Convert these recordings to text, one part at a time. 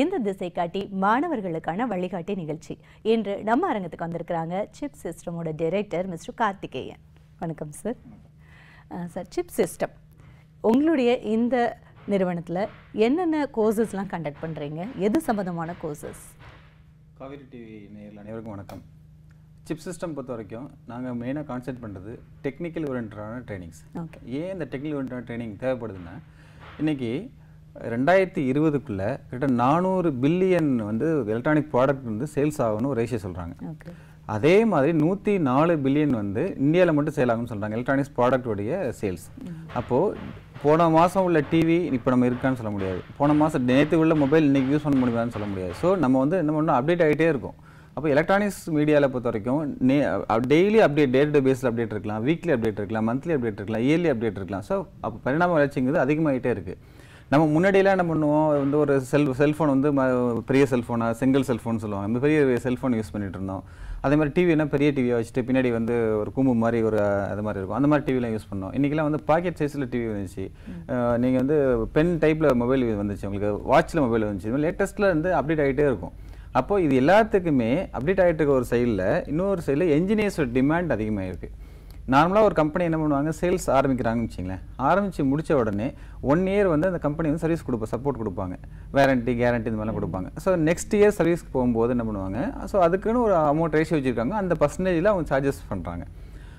இந்த திசை காட்டி மாணவர்களுக்கான வழிகாட்டி நிகழ்ச்சி. இன்று நம்ம அரங்கத்துக்கு வந்திருக்கிறாங்க சிப் சிஸ்டமோட டைரக்டர் மிஸ்டர் கார்த்திகேயன். வணக்கம் சார். சார் சிப் சிஸ்டம் உங்களுடைய இந்த நிறுவனத்தில் என்னென்ன கோர்சஸ்லாம் கண்டக்ட் பண்ணுறீங்க எது சம்மந்தமான கோர்சஸ்? காவேரி டிவி நேயர்கள் அனைவருக்கும் வணக்கம். சிப் சிஸ்டம் பொறுத்த வரைக்கும் நாங்கள் மெயினாக கான்சென்ட் பண்ணுறது டெக்னிக்கல் ஓரியன்டான ட்ரைனிங்ஸ் ஓகே. ஏன் இந்த டெக்னிக்கல் ஓரியன்டான ட்ரைனிங் தேவைப்படுதுன்னா இன்றைக்கி ரெண்டாயிரத்தி இருபதுக்குள்ளே கிட்ட நானூறு பில்லியன் வந்து எலக்ட்ரானிக் ப்ராடக்ட் வந்து சேல்ஸ் ஆகணும் ஒரு ரேஷியோ சொல்கிறாங்க அதே மாதிரி நூற்றி நாலு பில்லியன் வந்து இந்தியாவில் மட்டும் சேல் ஆகும்னு சொல்கிறாங்க எலக்ட்ரானிக்ஸ் ப்ராடக்ட்டுடைய சேல்ஸ் அப்போது போன மாதம் உள்ள டிவி இப்போ நம்ம இருக்கான்னு சொல்ல முடியாது. போன மாதம் நேற்று உள்ள மொபைல் இன்றைக்கி யூஸ் பண்ண முடியுமான்னு சொல்ல முடியாது. ஸோ நம்ம வந்து என்ன பண்ணணும்? அப்டேட் ஆகிட்டே இருக்கும். அப்போ எலக்ட்ரானிக்ஸ் மீடியாவில் பொறுத்த வரைக்கும் நே டெய்லி அப்டேட் டே டு பேஸில் அப்டேட் இருக்கலாம். வீக்லி அப்டேட் இருக்கலாம் மந்த்லி அப்டேட் இருக்கலாம் இயர்லி அப்டேட் இருக்கலாம். ஸோ அப்போ பரிணாம வளர்ச்சிங்கிறது அதிகமாகிட்டே இருக்குது நம்ம முன்னாடியெல்லாம் என்ன பண்ணுவோம்? வந்து ஒரு செல் செல்ஃபோன் வந்து பெரிய செல்ஃபோனா சிங்கிள் செல்ஃபோன் சொல்லுவாங்க. இந்த பெரிய செல்ஃபோன் யூஸ் பண்ணிட்டு இருந்தோம். அதே மாதிரி டிவினா பெரிய டிவியை வச்சுட்டு பின்னாடி வந்து ஒரு கூம்பு மாதிரி ஒரு அது மாதிரி இருக்கும். அந்த மாதிரி டிவிலாம் யூஸ் பண்ணோம். இன்றைக்கெல்லாம் வந்து பாக்கெட் சைஸில் டிவி வந்துச்சு. நீங்கள் வந்து பென் டைப்பில் மொபைல் வந்துச்சு உங்களுக்கு. வாட்சில் மொபைல் வந்துச்சு. லேட்டஸ்ட்டில் வந்து அப்டேட் ஆகிட்டே இருக்கும். அப்போ இது எல்லாத்துக்குமே அப்டேட் ஆகிட்டு இருக்க ஒரு சைடில் இன்னொரு சைடில் என்ஜினியர்ஸோட டிமாண்ட் அதிகமாக இருக்குது நார்மலாக ஒரு கம்பெனி என்ன பண்ணுவாங்க? சேல்ஸ் ஆரம்பிக்கிறாங்கன்னு வச்சிங்களேன் ஆரம்பித்து முடித்த உடனே ஒன் இயர் வந்து அந்த கம்பெனி வந்து சர்வீஸ் கொடுப்போம் சப்போர்ட் கொடுப்பாங்க. வேரண்டி கேரண்டி இந்த மாதிரிலாம் கொடுப்பாங்க. ஸோ நெக்ஸ்ட் இயர் சர்வீஸ்க்கு போகும்போது என்ன பண்ணுவாங்க? ஸோ அதுக்குன்னு ஒரு அமௌண்ட் ரேஷியோ வச்சுருக்காங்க. அந்த பர்சன்டேஜில் அவங்க சார்ஜஸ் பண்ணுறாங்க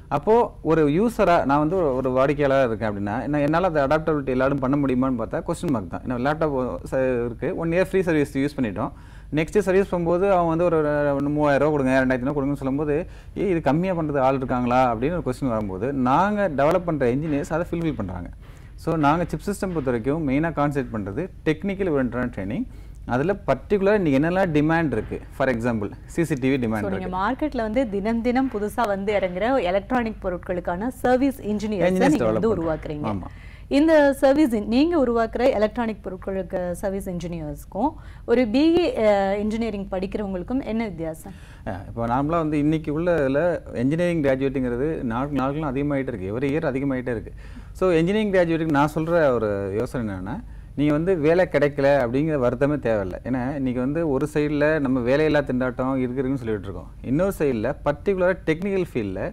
அப்போது ஒரு யூஸராக நான் வந்து ஒரு- வாடிக்கையாளராக இருக்கேன் அப்படின்னா என்ன என்னால் அந்த அடாப்டபிலிட்டி எல்லாரும் பண்ண முடியுமான்னு பார்த்தா கொஸ்டின் மார்க் தான். ஏன்னா லேப்டாப் இருக்குது one year free service use பண்ணிட்டோம். நெக்ஸ்ட் சர்வீஸ் போகும்போது அவன் வந்து ஒரு ரூபா கொடுங்க ரெண்டாயிரத்தி ரூபா கொடுங்கன்னு சொல்லும்போது ஏய் இது கம்மியாக பண்ணுறது ஆள் இருக்காங்களா? அப்படின்னு ஒரு கொஸ்டின் வரும்போது நாங்கள் டெவலப் பண்ணுற இன்ஜினியர்ஸ் அதை ஃபில்ஃபில் பண்ணுறாங்க ஸோ நாங்கள் சிப் சிஸ்டம் பொறுத்த வரைக்கும் மெயினாக கான்சென்ட் பண்ணுறது டெக்னிக்கல் ஓரியன்டான ட்ரைனிங் அதில் பர்டிகுலர் இன்றைக்கி என்னெல்லாம் டிமாண்ட் இருக்குது ஃபார் எக்ஸாம்பிள் சிசிடிவி டிமாண்ட் இருக்குது மார்க்கெட்ல வந்து தினம் தினம் புதுசா வந்து இறங்குற எலக்ட்ரானிக் பொருட்களுக்கான சர்வீஸ் நீங்க வந்து உருவாக்குறீங்க. ஆமா. இந்த சர்வீஸ் நீங்கள் உருவாக்குற எலக்ட்ரானிக் பொருட்களுக்கு சர்வீஸ் இன்ஜினியர்ஸ்க்கும் ஒரு பிஇ இன்ஜினியரிங் படிக்கிறவங்களுக்கும் என்ன வித்தியாசம்? இப்போ நார்மலாக வந்து இன்றைக்கி உள்ள இதில் இன்ஜினியரிங் கிராஜுவேட்டுங்கிறது நாள் நாளுக்கும் அதிகமாகிட்டே இருக்குது எவ்ரி இயர் அதிகமாகிட்டே இருக்குது ஸோ இன்ஜினியரிங் கிராஜுவேட்டுக்கு நான் சொல்கிற ஒரு யோசனை என்னென்னா நீங்கள் வந்து வேலை கிடைக்கல அப்படிங்கிற வருத்தமே தேவையில்லை. ஏன்னா இன்றைக்கி வந்து ஒரு சைடில் நம்ம வேலையில்லா திண்டாட்டம் இருக்குதுன்னு சொல்லிகிட்டு இருக்கோம். இன்னொரு சைடில் பர்டிகுலராக டெக்னிக்கல் ஃபீல்டில்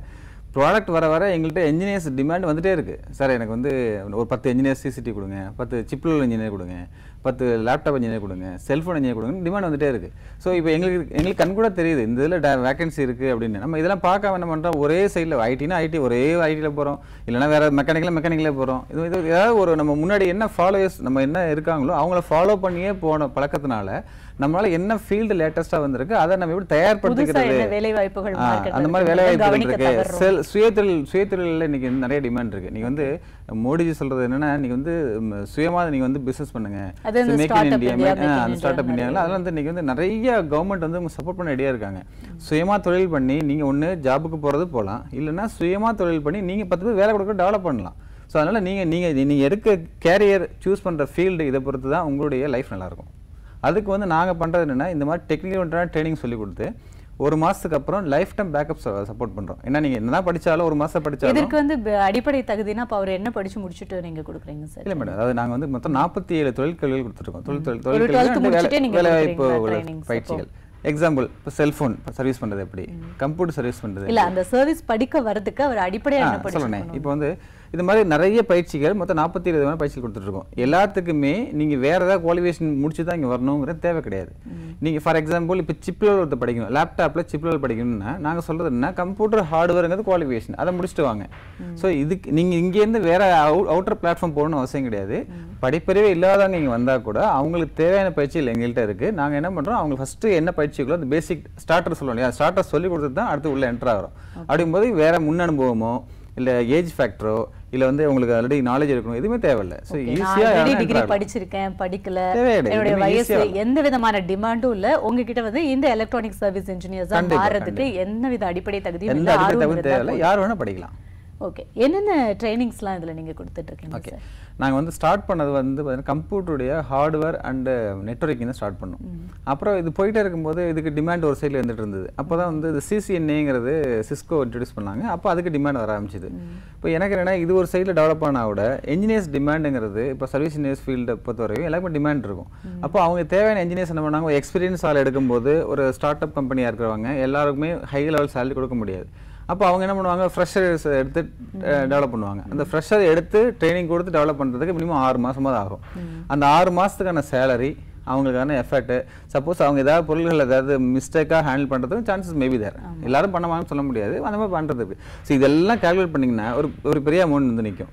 ப்ராடக்ட் வர வர எங்கள்கிட்ட என்ஜினியர்ஸ் டிமாண்ட் வந்துட்டே இருக்குது சார் எனக்கு வந்து ஒரு பத்து என்ஜினியர்ஸ் சிசிடி கொடுங்க பத்து சிப்லூல் இன்ஜினியர் கொடுங்க பத்து லேப்டாப் இன்ஜினியர் கொடுங்க செல்ஃபோன் இன்ஜினியர் கொடுங்க டிமாண்ட் வந்துகிட்டே இருக்குது ஸோ இப்போ எங்களுக்கு எங்களுக்கு கண் கூட தெரியுது இந்த இதில் வேகன்சி இருக்குது அப்படின்னு. நம்ம இதெல்லாம் பார்க்காம என்ன பண்ணுறோம் ஒரே சைடில் ஐடினா ஐடி ஒரே ஐடியில் போகிறோம் இல்லைனா வேறு மெக்கானிக்கலாக மெக்கானிக்கலே போகிறோம் இது இது ஏதாவது ஒரு நம்ம முன்னாடி என்ன ஃபாலோவர்ஸ் நம்ம என்ன இருக்காங்களோ அவங்கள ஃபாலோ பண்ணியே போன பழக்கத்தினால நம்மளால என்ன ஃபீல்டு லேட்டஸ்ட்டாக வந்திருக்கு அதை நம்ம எப்படி தயார்படுத்திக்கிறது? வேலை வாய்ப்புகள் அந்த மாதிரி வேலை வாய்ப்புகள் இருக்கு. செல் சுயதொழில் சுயதொழிலில் இன்னைக்கு நிறைய டிமாண்ட் இருக்கு. நீங்க வந்து மோடிஜி சொல்றது என்னன்னா நீங்க வந்து சுயமா நீங்க வந்து பிசினஸ் பண்ணுங்க. மேக் இன் இந்தியா அந்த ஸ்டார்ட் அப். இந்தியாவில் அதெல்லாம் வந்து இன்னைக்கு வந்து நிறைய கவர்மெண்ட் வந்து சப்போர்ட் பண்ண ரெடியா இருக்காங்க. சுயமா தொழில் பண்ணி நீங்க ஒண்ணு ஜாபுக்கு போறது போகலாம் இல்லைன்னா சுயமா தொழில் பண்ணி நீங்க பத்து பேர் வேலை கொடுக்க டெவலப் பண்ணலாம். ஸோ அதனால நீங்க நீங்க நீங்க எடுக்க கேரியர் சூஸ் பண்ற ஃபீல்டு இதை பொறுத்து தான் உங்களுடைய லைஃப் நல்லா இருக்கும். அதுக்கு வந்து நாங்க பண்றது என்னன்னா இந்த மாதிரி டெக்னிக்கல் ட்ரைனிங் சொல்லி கொடுத்து ஒரு மாசத்துக்கு அப்புறம் லைஃப் டைம் பேக்கப் சப்போர்ட் பண்றோம். ஏன்னா நீங்க என்னதான் படிச்சாலும் ஒரு மாசம் படிச்சாலும் இதற்கு வந்து அடிப்படை தகுதினா அப்ப அவர் என்ன படிச்சு முடிச்சுட்டு நீங்க கொடுக்குறீங்க சார்? இல்ல மேடம் அதாவது நாங்க வந்து மொத்தம் நாற்பத்தி ஏழு தொழிற்கல்விகள் கொடுத்துருக்கோம். தொழில் தொழில் ஒரு தொழில் 12th முடிச்சுட்டே நீங்க வேலை வாய்ப்பு பயிற்சிகள். எக்ஸாம்பிள் இப்போ செல்ஃபோன் சர்வீஸ் பண்றது எப்படி? கம்ப்யூட்டர் சர்வீஸ் பண்றது இல்ல அந்த சர்வீஸ் படிக்க வரதுக்கு அவர் அடிப்படையா என்ன சொல்லுனே படிச்சிருக்கணும் இப்போ வந்து இது மாதிரி நிறைய பயிற்சிகள் மொத்தம் நாற்பத்தி ஏழு விதமான பயிற்சிகள் கொடுத்துட்ருக்கோம். எல்லாத்துக்குமே நீங்க வேற ஏதாவது குவாலிஃபிகேஷன் முடிச்சு தான் இங்க வரணுங்கிற தேவை கிடையாது. நீங்க ஃபார் எக்ஸாம்பிள் இப்போ சிப்லர் ஒருத்தர் படிக்கணும் லேப்டாப்ல சிப்லர் படிக்கணும்னா நாங்க சொல்றது என்ன? கம்ப்யூட்டர் ஹார்ட்வேர்ங்கிறது குவாலிஃபிகேஷன் அதை முடிச்சுட்டு வாங்க. ஸோ இதுக்கு நீங்க இங்கேருந்து வேற அவுட்டர் பிளாட்ஃபார்ம் போகணும்னு அவசியம் கிடையாது. படிப்பறிவே இல்லாதவங்க இங்க வந்தா கூட அவங்களுக்கு தேவையான பயிற்சிகள் எங்கள்கிட்ட இருக்கு. நாங்க என்ன பண்றோம்? அவங்க ஃபர்ஸ்ட் என்ன பயிற்சிகளோ அந்த பேசிக் ஸ்டார்டர் சொல்லுவோம் இல்லையா? ஸ்டார்டர் சொல்லி கொடுத்துட்டு தான் அடுத்து உள்ள என்டர் ஆகிறோம். அப்படிங்கும்போது வேற முன் அனுபவமோ இல்ல ஏஜ் ஃபேக்டரோ இல்ல வந்து உங்களுக்கு ஆல்ரெடி நாலேஜ் இருக்கணும் எதுவுமே தேவையில்லை. ஸோ ஈஸியா டிகிரி படிச்சிருக்கேன் படிக்கல. என்னுடைய வயசு எந்த விதமான டிமாண்டும் இல்ல. உங்ககிட்ட வந்து இந்த எலக்ட்ரானிக் சர்வீஸ் இன்ஜினியர்ஸா மாறதுக்கு எந்த வித அடிப்படை தகுதியும் இல்ல தகுதி தேவையில்லை. யார் வேணா படிக்கலாம். ஓகே என்னென்ன ட்ரைனிங்ஸ்லாம் இதில் நீங்கள் கொடுத்துட்ருக்கீங்க ஓகே நாங்கள் வந்து ஸ்டார்ட் பண்ணது வந்து பார்த்தீங்கன்னா கம்ப்யூட்டருடைய ஹார்ட்வேர் அண்டு நெட்ஒர்க்கிங் தான் ஸ்டார்ட் பண்ணோம். அப்புறம் இது போயிட்டே இருக்கும்போது இதுக்கு டிமாண்ட் ஒரு சைடில் இருந்துட்டு இருந்தது. அப்போ தான் வந்து இது சிசிஎன்ஏங்கிறது சிஸ்கோ இன்ட்ரடியூஸ் பண்ணாங்க. அப்போ அதுக்கு டிமாண்ட் வர ஆரம்பிச்சிது. இப்போ எனக்கு என்னன்னா இது ஒரு சைடில் டெவலப் ஆனா விட என்ஜினியர்ஸ் டிமாண்டுங்கிறது இப்போ சர்வீஸ் இன்ஜினியர்ஸ் ஃபீல்டை பொறுத்த வரைக்கும் எல்லாருமே டிமாண்ட் இருக்கும். அப்போ அவங்க தேவையான என்ஜினியர்ஸ் என்ன பண்ணாங்க? எக்ஸ்பீரியன்ஸ் ஆள் எடுக்கும்போது ஒரு ஸ்டார்ட் அப் கம்பெனியாக இருக்கிறவங்க எல்லாருக்குமே ஹை லெவல் சேலரி கொடுக்க முடியாது. அப்போ அவங்க என்ன பண்ணுவாங்க? ஃப்ரெஷர்ஸ் எடுத்து டெவலப் பண்ணுவாங்க. அந்த ஃப்ரெஷர் எடுத்து ட்ரைனிங் கொடுத்து டெவலப் பண்ணுறதுக்கு மினிமம் ஆறு மாசமாவது ஆகும். அந்த ஆறு மாதத்துக்கான சேலரி அவங்களுக்கான எஃபர்ட் சப்போஸ் அவங்க ஏதாவது பொருள்கள் ஏதாவது மிஸ்டேக்காக ஹேண்டில் பண்ணுறதுக்கு சான்சஸ் மேபி தேர் எல்லாரும் பண்ணுவாங்கன்னு சொல்ல முடியாது. அந்த மாதிரி பண்ணுறதுக்கு ஸோ இதெல்லாம் கால்குலேட் பண்ணிங்கன்னா ஒரு ஒரு பெரிய அமௌண்ட் வந்து நிற்கும்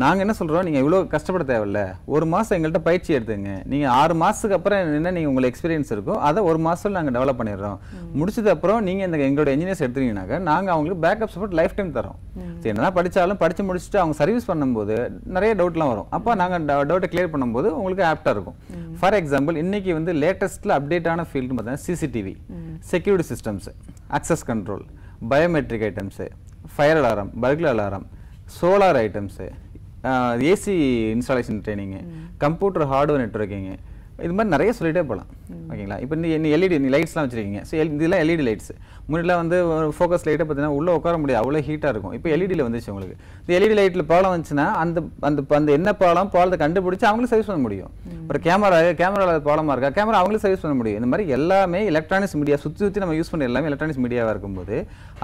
நாங்கள் என்ன சொல்கிறோம் நீங்கள் இவ்வளோ கஷ்டப்பட தேவையில்ல. ஒரு மாதம் எங்கள்கிட்ட பயிற்சி எடுத்துங்க. நீங்கள் ஆறு மாதத்துக்கு அப்புறம் என்ன நீங்கள் உங்களுக்கு எக்ஸ்பீரியன்ஸ் இருக்கோ அதை ஒரு மாதத்தில் நாங்கள் டெவலப் பண்ணிடுறோம். முடிச்சது அப்புறம் நீங்கள் இந்த எங்களோட இன்ஜினியர்ஸ் எடுத்துட்டீங்கன்னாக்கா நாங்கள் அவங்களுக்கு பேக்கப் சப்போர்ட் லைஃப் டைம் தரோம் என்னதான் படித்தாலும் படித்து முடிச்சுட்டு அவங்க சர்வீஸ் பண்ணும்போது நிறைய டவுட்லாம் வரும். அப்போ நாங்கள் டவுட்டை கிளியர் பண்ணும்போது உங்களுக்கு ஆப்டாக இருக்கும். ஃபார் எக்ஸாம்பிள் இன்னைக்கு வந்து லேட்டஸ்ட்டில் அப்டேட்டான ஃபீல்டு பார்த்தீங்கன்னா CCTV security systems access control biometric items fire alarm burglar alarm solar items. AC installation training computer hardware networking இது மாதிரி நிறைய சொல்லிட்டே போகலாம். ஓகேங்களா? இப்போ நீ எல்இடி லைட்ஸ்லாம் வச்சிருக்கீங்க. ஸோ இதெல்லாம் எல்இடி லைட்ஸ் முன்னாடிலாம் வந்து ஃபோக்கஸ் லைட்டை பார்த்தீங்கன்னா உள்ளே உட்கார முடியாது. அவ்வளோ ஹீட்டாக இருக்கும். இப்போ எல்இடியில் வந்துச்சு உங்களுக்கு. இந்த எல்இடி லைட்டில் ப்ராப்ளம் வந்துச்சுன்னா அந்த அந்த அந்த என்ன ப்ராப்ளம் ப்ராப்ளத்தை கண்டுபிடிச்சு அவங்களும் சர்வீஸ் பண்ண முடியும். ஒரு கேமரா கேமராவில் ப்ராப்ளமாக இருக்கா? கேமரா அவங்களும் சர்வீஸ் பண்ண முடியும். இந்த மாதிரி எல்லாமே எலக்ட்ரானிக்ஸ் மீடியா சுற்றி சுற்றி நம்ம யூஸ் பண்ண எல்லாமே எலக்ட்ரானிக்ஸ் மீடியாவாக இருக்கும்போது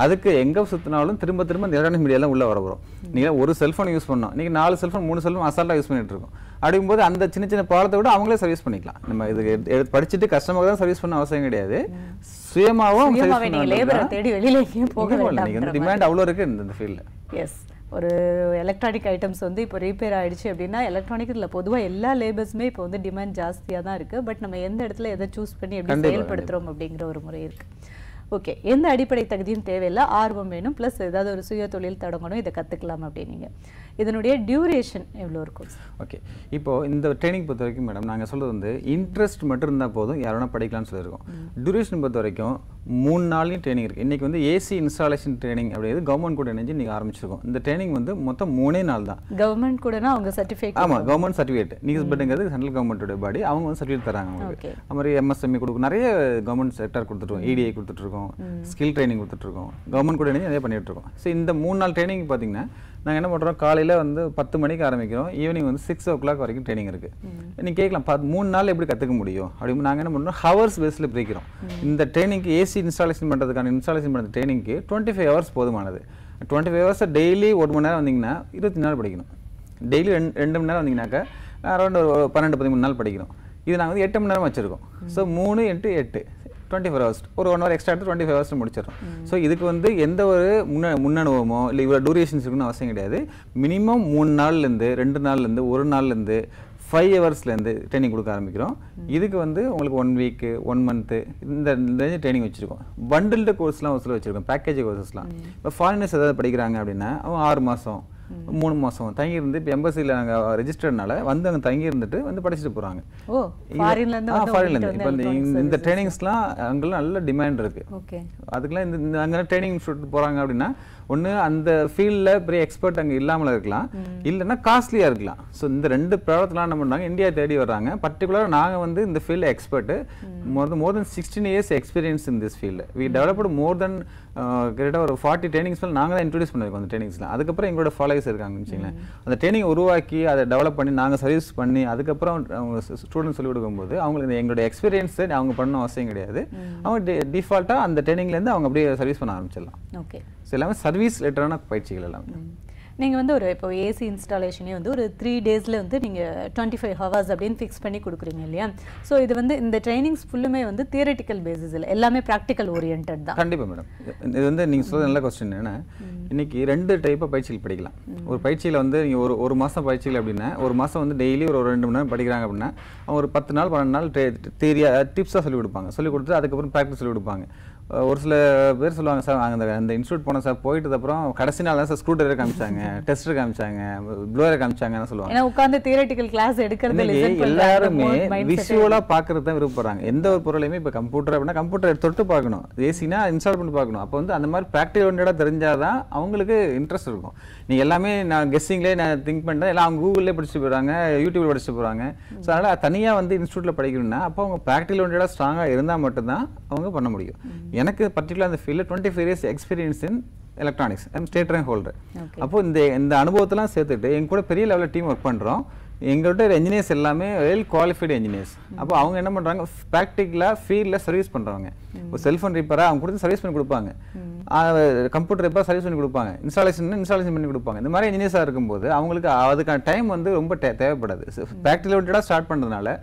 அதுக்கு எங்கே சுற்றினாலும் திரும்ப திரும்ப இந்த எலக்ட்ரானிக்ஸ் மீடியாலாம் உள்ளே வர வரும் நீங்கள் ஒரு செல்ஃபோன் யூஸ் பண்ணோம். இன்றைக்கி நாலு செல்ஃபோன் மூணு செல்ஃபோன் அசால்ட்டாக யூஸ் பண்ணிட்டு இருக்கோம். அப்படிங்கும்போது அந்த சின்ன சின்ன ப்ராப்ளத்தை விட அவங்களே சர்வீஸ் பண்ணிக்கலாம். நம்ம இது எடுத்து- படிச்சுட்டு கஸ்டமருக்கு தான் சர்வீஸ் பண்ண அவசியம் கிடையாது. சுயமாகவும் தேடி வெளியில போக டிமாண்ட் அவ்வளோ இருக்கு இந்த ஃபீல்டில் எஸ் ஒரு எலக்ட்ரானிக் ஐட்டம்ஸ் வந்து இப்போ ரிப்பேர் ஆயிடுச்சு அப்படின்னா எலக்ட்ரானிக் இதில் பொதுவாக எல்லா லேபர்ஸுமே இப்போ வந்து டிமாண்ட் ஜாஸ்தியாக தான் இருக்குது பட் நம்ம எந்த இடத்துல எதை சூஸ் பண்ணி எப்படி செயல்படுத்துகிறோம் அப்படிங்கிற ஒரு முறை இருக்குது ஓகே எந்த அடிப்படை தகுதியும் தேவையில்லை. ஆர்வம் வேணும். ப்ளஸ் ஏதாவது ஒரு சுய தொழில் தொடங்கணும். இதை கற்றுக்கலாம் அப்படின்னீங்க இதனுடைய டியூரேஷன் எவ்வளோ இருக்கும்? ஓகே இப்போ இந்த ட்ரைனிங் பொறுத்த வரைக்கும் மேடம் நாங்கள் சொல்றது வந்து இன்ட்ரெஸ்ட் மட்டும் இருந்தால் போதும் யாரும் படிக்கலாம்னு சொல்லியிருக்கோம். டியூரேஷன் பொறுத்த வரைக்கும் மூணு நாளையும் ட்ரைனிங் இருக்குது இன்றைக்கி வந்து ஏசி இன்ஸ்டாலேஷன் ட்ரைனிங் அப்படிங்கிறது கவர்மெண்ட் கூட இணைஞ்சு இன்றைக்கி ஆரம்பிச்சிருக்கோம். இந்த ட்ரைனிங் வந்து மொத்தம் மூணே நாள் தான். கவர்மெண்ட் கூடனா அவங்க சர்டிஃபிகேட் ஆமாம் கவர்மெண்ட் சர்டிஃபிகேட் நீஸ் பட்டுங்கிறது சென்ட்ரல் கவர்மெண்ட்டோட பாடி அவங்க வந்து சர்டிஃபிகேட் தராங்க உங்களுக்கு Okay. அது மாதிரி எம்எஸ்எம்இ கொடுக்கும் நிறைய கவர்மெண்ட் செக்டர் கொடுத்துருக்கோம் இடிஐ கொடுத்துட்ருக்கோம் ஸ்கில் ட்ரைனிங் கொடுத்துட்ருக்கோம் கவர்மெண்ட் கூட இணைஞ்சு நிறைய பண்ணிட்டு இருக்கோம். ஸோ இந்த மூணு நாள் ட்ரைனிங் பார்த்தீங்கன்னா நாங்கள் என்ன பண்ணுறோம் காலையில் வந்து பத்து மணிக்கு ஆரம்பிக்கிறோம். ஈவினிங் வந்து சிக்ஸ் ஓ கிளாக் வரைக்கும் ட்ரைனிங் இருக்குது நீங்கள் கேட்கலாம் பத் மூணு நாள் எப்படி கற்றுக்க முடியும்? அப்படின்னு நாங்கள் என்ன பண்ணுறோம் ஹவர்ஸ் பேஸில் பிரிக்கிறோம். இந்த ட்ரைனிங்க்கு ஏசி இன்ஸ்டாலேஷன் பண்ணுறதுக்கான இன்ஸ்டாலேஷன் பண்ணுற ட்ரைனிங்க்கு டுவெண்ட்டி ஃபைவ் ஹவர்ஸ் போதுமானது. டுவெண்ட்டி ஃபைவ் ஹவர்ஸ் டெய்லி ஒரு மணி நேரம் வந்தீங்கன்னா இருபத்தி நாள் படிக்கணும். டெய்லி ரெண்டு ரெண்டு மணி நேரம் வந்தீங்கன்னாக்கா அரௌண்ட் ஒரு பன்னெண்டு பதிமூணு நாள் படிக்கணும் இது நாங்கள் வந்து எட்டு மணி நேரம் வச்சுருக்கோம். ஸோ மூணு எட்டு எட்டு. டுவெண்ட்டி ஃபோர் ஹவர்ஸ் ஒரு ஒன் ஹவர் எக்ஸ்ட்ரா எடுத்து டுவெண்ட்டி ஃபைவ் ஹவர்ஸ் முடிச்சிடறோம் ஸோ இதுக்கு வந்து எந்த ஒரு முன்ன முன்னனுபவமோ இல்லை இவ்வளோ டூரேஷன்ஸ் இருக்குன்னு அவசியம் கிடையாது. மினிமம் மூணு நாள்லேருந்து ரெண்டு நாள்லேருந்து ஒரு நாள்லேருந்து ஃபைவ் ஹவர்ஸ்லேருந்து ட்ரைனிங் கொடுக்க ஆரம்பிக்கிறோம். இதுக்கு வந்து உங்களுக்கு ஒன் வீக்கு ஒன் மந்த்து இந்த ரேஞ்சு ட்ரைனிங் வச்சுருக்கோம். பண்டில்டு கோர்ஸ்லாம் ஒரு சில வச்சுருக்கோம் பேக்கேஜ் கோர்சஸ்லாம் இப்போ ஃபாரினர்ஸ் ஏதாவது படிக்கிறாங்க அப்படின்னா அவங்க ஆறு மாதம் மூணு மாதம் தங்கியிருந்து இப்போ எம்பசியில் நாங்கள் ரெஜிஸ்டர்னால வந்து அங்கே தங்கி இருந்துட்டு வந்து படிச்சுட்டு போகிறாங்க ஓ ஃபாரின்ல இருந்து வந்து ஃபாரின்ல உங்ககிட்ட இருந்து. வந்து இப்போ இந்த- இந்த ட்ரைனிங்ஸ்லாம் அங்கெல்லாம் நல்ல டிமாண்ட் இருக்கு. ஓகே. அதுக்கெல்லாம் இந்த இந்த அங்கே ட்ரைனிங் இன்ஸ்டியூட் போகிறாங்க அப்படின்னா ஒன்று அந்த ஃபீல்டில் பெரிய எக்ஸ்பர்ட் அங்கே இல்லாமல் இருக்கலாம். இல்லைன்னா காஸ்ட்லியாக இருக்கலாம். ஸோ இந்த ரெண்டு ப்ராடக்ட்லாம் என்ன பண்ணுறாங்க இந்தியா தேடி வர்றாங்க. பர்டிகுலராக நாங்கள் வந்து இந்த ஃபீல்டில் expert more more than sixteen years experience in this field we developed more than கிட்டத்தட்ட ஒரு ஃபார்ட்டி ட்ரைனிங்ஸ் நாங்கள் தான் இன்ட்ரடியூஸ் பண்ணியிருக்கோம் அந்த ட்ரைனிங்ஸ்லாம் அதுக்கப்புறம் எங்களோட ஃபாலோவர்ஸ் இருக்காங்கன்னு வச்சுங்களேன். அந்த ட்ரைனிங் உருவாக்கி அதை டெவலப் பண்ணி நாங்கள் சர்வீஸ் பண்ணி அதுக்கப்புறம் அவங்க ஸ்டூடெண்ட்ஸ் சொல்லிக் கொடுக்கும்போது அவங்களுக்கு இந்த எங்களோட எக்ஸ்பீரியன்ஸ் அவங்க பண்ணணும் அவசியம் கிடையாது. அவங்க டிஃபால்ட்டாக அந்த ட்ரைனிங்லேருந்து அவங்க அப்படியே சர்வீஸ் பண்ண ஆரம்பிச்சிடலாம். ஓகே ஸோ எல்லாமே சர்வீஸ் ரிலேட்டடான பயிற்சிகள் எல்லாமே. நீங்கள் வந்து ஒரு இப்போ ஏசி இன்ஸ்டாலேஷனே வந்து ஒரு த்ரீ டேஸில் வந்து நீங்கள் டுவெண்ட்டி ஃபைவ் ஹவர்ஸ் அப்படின்னு ஃபிக்ஸ் பண்ணி கொடுக்குறீங்க இல்லையா? ஸோ இது வந்து இந்த ட்ரைனிங்ஸ் ஃபுல்லுமே வந்து தியரட்டிக்கல் பேசிஸ் இல்லை எல்லாமே ப்ராக்டிக்கல் ஓரியன்ட் தான். கண்டிப்பாக மேடம் இது வந்து நீங்கள் சொல்றது நல்ல கொஸ்டின் என்ன இன்னைக்கு ரெண்டு டைப்பாக பயிற்சிகள் படிக்கலாம். ஒரு பயிற்சியில் வந்து நீங்கள் ஒரு ஒரு மாதம் பயிற்சிகள் அப்படின்னா ஒரு மாதம் வந்து டெய்லி ஒரு ரெண்டு மணி நேரம் படிக்கிறாங்க அப்படின்னா அவங்க ஒரு பத்து நாள் பன்னெண்டு நாள் தேரியா டிப்ஸாக சொல்லிக் கொடுப்பாங்க. சொல்லிக் கொடுத்து அதுக்கப்புறம் ப்ராக்டிஸ் சொல்லிக் கொடுப்பாங்க. ஒரு சில பேர் சொல்லுவாங்க சார் நாங்கள் அந்த அந்த இன்ஸ்டியூட் போனோம் சார். போயிட்டு அப்புறம் கடைசி நாள் தான் சார் ஸ்க்ரூ டிரைவர் காமிச்சாங்க டெஸ்டர் காமிச்சாங்க ப்ளோயரை காமிச்சாங்கன்னு சொல்லுவாங்க. ஏன்னா உட்கார்ந்து தியரட்டிக்கல் கிளாஸ் எடுக்கிறது எல்லாருமே mode, mindset விஷுவலா பாக்குறது தான் விருப்பப்படுறாங்க எந்த ஒரு பொருளையுமே இப்ப கம்ப்யூட்டர் அப்படின்னா கம்ப்யூட்டர் தொட்டு பார்க்கணும். ஏசினா இன்ஸ்டால் பண்ணி பார்க்கணும். அப்போ வந்து அந்த மாதிரி ப்ராக்டிகல் ஓரியன்டா தெரிஞ்சாதான் அவங்களுக்கு இன்ட்ரெஸ்ட் இருக்கும். நீங்க எல்லாமே நான் கெஸ்ஸிங்லேயே நான் திங்க் பண்ணிட்டேன் எல்லாம் அவங்க கூகுள்லேயே படிச்சுட்டு போறாங்க யூடியூப்ல படிச்சுட்டு போறாங்க. ஸோ அதனால தனியா வந்து இன்ஸ்டியூட்ல படிக்கணும்னா அப்போ அவங்க ப்ராக்டிகல் ஓரியன்டா ஸ்ட்ராங்கா இருந்தா மட்டும்தான் அவங்க பண்ண முடியும். எனக்கு பர்டிகுலர் அந்த ஃபீல்டில் twenty five years experience in electronics I'm state rank holder. அப்போ இந்த இந்த அனுபவத்தெல்லாம் சேர்த்துட்டு எங்க கூட பெரிய லெவலில் டீம் ஒர்க் பண்றோம். எங்கள்கிட்ட என்ஜினியர்ஸ் எல்லாமே வெல் குவாலிஃபைடு என்ஜினியர்ஸ் அப்போ அவங்க என்ன பண்றாங்க ப்ராக்டிக்கலாக ஃபீல்டில் சர்வீஸ் பண்றவங்க. ஒரு செல்ஃபோன் ரிப்பேராக அவங்க கொடுத்து சர்வீஸ் பண்ணி கொடுப்பாங்க. கம்ப்யூட்டர் ரிப்பேர் சர்வீஸ் பண்ணி கொடுப்பாங்க. இன்ஸ்டாலேஷன் இன்ஸ்டாலேஷன் பண்ணி கொடுப்பாங்க. இந்த மாதிரி என்ஜினியர்ஸாக இருக்கும்போது அவங்களுக்கு அதுக்கான டைம் வந்து ரொம்ப தேவைப்படாது. ப்ராக்டிகல் ஸ்டார்ட் பண்றதுனால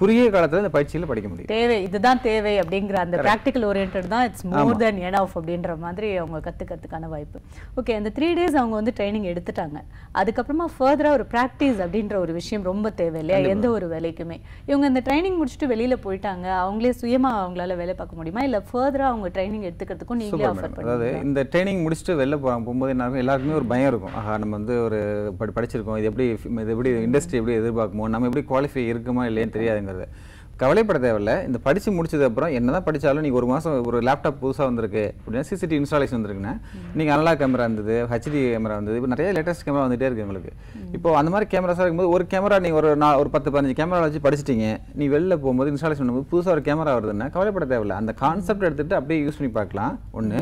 குறுகிய காலத்துல இந்த பயிற்சியில படிக்க முடியும். தேவை. இதுதான் தேவை அப்படிங்கிற அந்த ப்ராக்டிக்கல் ஓரியன்ட் தான் இட்ஸ் மோர் தென் எனஃப் அப்படின்ற மாதிரி அவங்க கத்துக்கிறதுக்கான வாய்ப்பு. ஓகே அந்த த்ரீ டேஸ் அவங்க வந்து ட்ரைனிங் எடுத்துட்டாங்க. அதுக்கப்புறமா ஃபர்தரா ஒரு ப்ராக்டிஸ் அப்படின்ற ஒரு விஷயம் ரொம்ப தேவை இல்லையா எந்த ஒரு வேலைக்குமே. இவங்க இந்த ட்ரைனிங் முடிச்சுட்டு வெளியில போயிட்டாங்க. அவங்களே சுயமா அவங்களால வேலை பார்க்க முடியுமா? இல்ல ஃபர்தரா அவங்க ட்ரைனிங் எடுத்துக்கிறதுக்கும் நீங்களே ஆஃபர் அதாவது இந்த ட்ரைனிங் முடிச்சுட்டு வெளில போகிறாங்க போகும்போது என்ன எல்லாருக்குமே ஒரு பயம் இருக்கும். ஆஹா நம்ம வந்து ஒரு படி படிச்சிருக்கோம். இது எப்படி இது எப்படி இண்டஸ்ட்ரி எப்படி எதிர்பார்க்குமோ? நம்ம எப்படி குவாலிஃபை இருக்குமா? இல்லையான்னு தெரியாதுங்கிறது கவலைப்பட தேவையில்ல. இந்த படிச்சு முடிச்சது அப்புறம் என்னதான் படிச்சாலும் நீங்க ஒரு மாசம் ஒரு லேப்டாப் புதுசா வந்திருக்கு அப்படின்னா சிசிடிவி இன்ஸ்டாலேஷன் வந்திருக்குன்னா நீங்க அனலாக் கேமரா இருந்தது ஹெச்டி கேமரா வந்தது இப்போ நிறைய லேட்டஸ்ட் கேமரா வந்துட்டே இருக்கு உங்களுக்கு. இப்போ அந்த மாதிரி கேமராஸாக இருக்கும்போது ஒரு கேமரா நீங்க ஒரு நா ஒரு பத்து பதினஞ்சு கேமரா வச்சு படிச்சிட்டீங்க நீ வெளில போகும்போது இன்ஸ்டாலேஷன் பண்ணும்போது புதுசா ஒரு கேமரா வருதுன்னா கவலைப்பட தேவையில்ல. அந்த கான்செப்ட் எடுத்துட்டு அப்படியே யூஸ் பண்ணி பார்க்கலாம். ஒண்ணு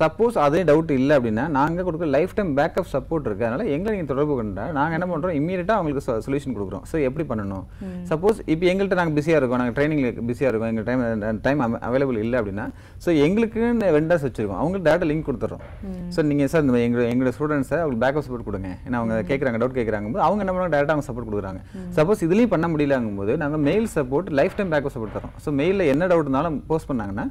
சப்போஸ் அதே டவுட் இல்லை அப்படின்னா நாங்க கொடுக்குற லைஃப் டைம் பேக்கப் சப்போர்ட் இருக்கு. அதனால எங்களை நீங்க தொடர்பு கொண்டா நாங்க என்ன பண்றோம்? இம்மீடியட்டாக அவங்களுக்கு சொல்யூஷன் கொடுக்குறோம். ஸோ எப்படி பண்ணணும்? சப்போஸ் இப்போ எங்கள்கிட்ட நாங்க பிஸியா இருக்கோம். நாங்க ட்ரைனிங்ல பிஸியா இருக்கோம். எங்க டைம் டைம் அவைலபிள் இல்லை அப்படின்னா ஸோ எங்களுக்குன்னு வெண்டர்ஸ் வச்சிருக்கோம். அவங்களுக்கு டேரக்ட் லிங்க் கொடுத்துறோம். ஸோ நீங்க சார் இந்த எங்க எங்களோட ஸ்டூடெண்ட்ஸை அவங்களுக்கு பேக்கப் சப்போர்ட் கொடுங்க. ஏன்னா அவங்க கேட்குறாங்க டவுட் கேட்குறாங்க போது அவங்க என்ன பண்ணுவாங்க? டேரக்டாக அவங்க சப்போர்ட் கொடுக்குறாங்க. சப்போஸ் இதுலயும் பண்ண முடியலங்கும் போது நாங்க mail support lifetime backup support தரோம் ஸோ மெயிலில் என்ன டவுட் இருந்தாலும் போஸ்ட் பண்ணாங்கன்னா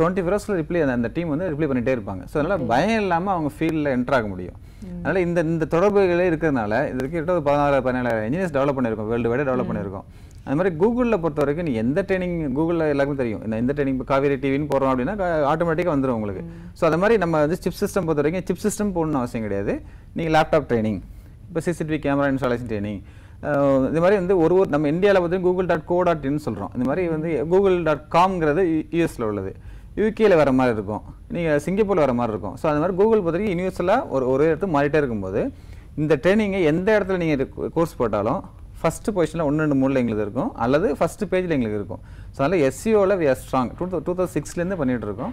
டுவெண்ட்டி ஹவர்ஸில் ரிப்ளை அந்த டீம் வந்து ரிப்ளை பண்ணிட்டே இருப்பாங்க. ஸோ அதனால பயம் இல்லாம அவங்க ஃபீல்டில் என்டர் ஆக முடியும். அதனால இந்த இந்த தொடர்புகளே இருக்கிறதுனால இது கிட்ட ஒரு பதினாறு பதினேழு இன்ஜினியர்ஸ் டெவலப் பண்ணியிருக்கோம். வேர்ல்டு வைடாக டெவலப் பண்ணியிருக்கோம். அது மாதிரி கூகுளில் பொறுத்த வரைக்கும் நீ எந்த ட்ரைனிங் கூகுளில் எல்லாருக்கும் தெரியும். இந்த எந்த ட்ரைனிங் இப்போ காவேரி டிவின்னு போடுறோம் அப்படின்னா ஆட்டோமேட்டிக்காக வந்துடும் உங்களுக்கு. ஸோ அது மாதிரி நம்ம வந்து சிப் சிஸ்டம் பொறுத்த வரைக்கும் சிப் சிஸ்டம் போடணும்னு அவசியம் கிடையாது. நீங்கள் லேப்டாப் ட்ரைனிங் இப்போ சிசிடிவி கேமரா இன்ஸ்டாலேஷன் ட்ரைனிங் இந்த மாதிரி வந்து ஒரு ஒரு நம்ம இந்தியாவில் பார்த்து Google dot co dot in சொல்கிறோம் இந்த மாதிரி வந்து கூகுள் டாட் காம்ங்கிறது யூஎஸில் உள்ளது. யூகேயில் வர மாதிரி இருக்கும். நீங்கள் சிங்கப்பூரில் வர மாதிரி இருக்கும். ஸோ அந்த மாதிரி கூகுள் பொறுத்தவரைக்கும் யூனிவர்சலாக ஒரு ஒரு இடத்துக்கு மாறிட்டே இருக்கும்போது இந்த ட்ரைனிங்கை எந்த இடத்துல நீங்கள் கோர்ஸ் போட்டாலும் ஃபஸ்ட்டு பொசிஷனில் ஒன்று ரெண்டு மூணில் எங்களுக்கு இருக்கும். அல்லது ஃபஸ்ட்டு பேஜில் எங்களுக்கு இருக்கும். ஸோ அதனால் எஸ்சிஓவில் we are strong two two thousand சிக்ஸ்லேருந்து பண்ணிட்டு இருக்கோம்.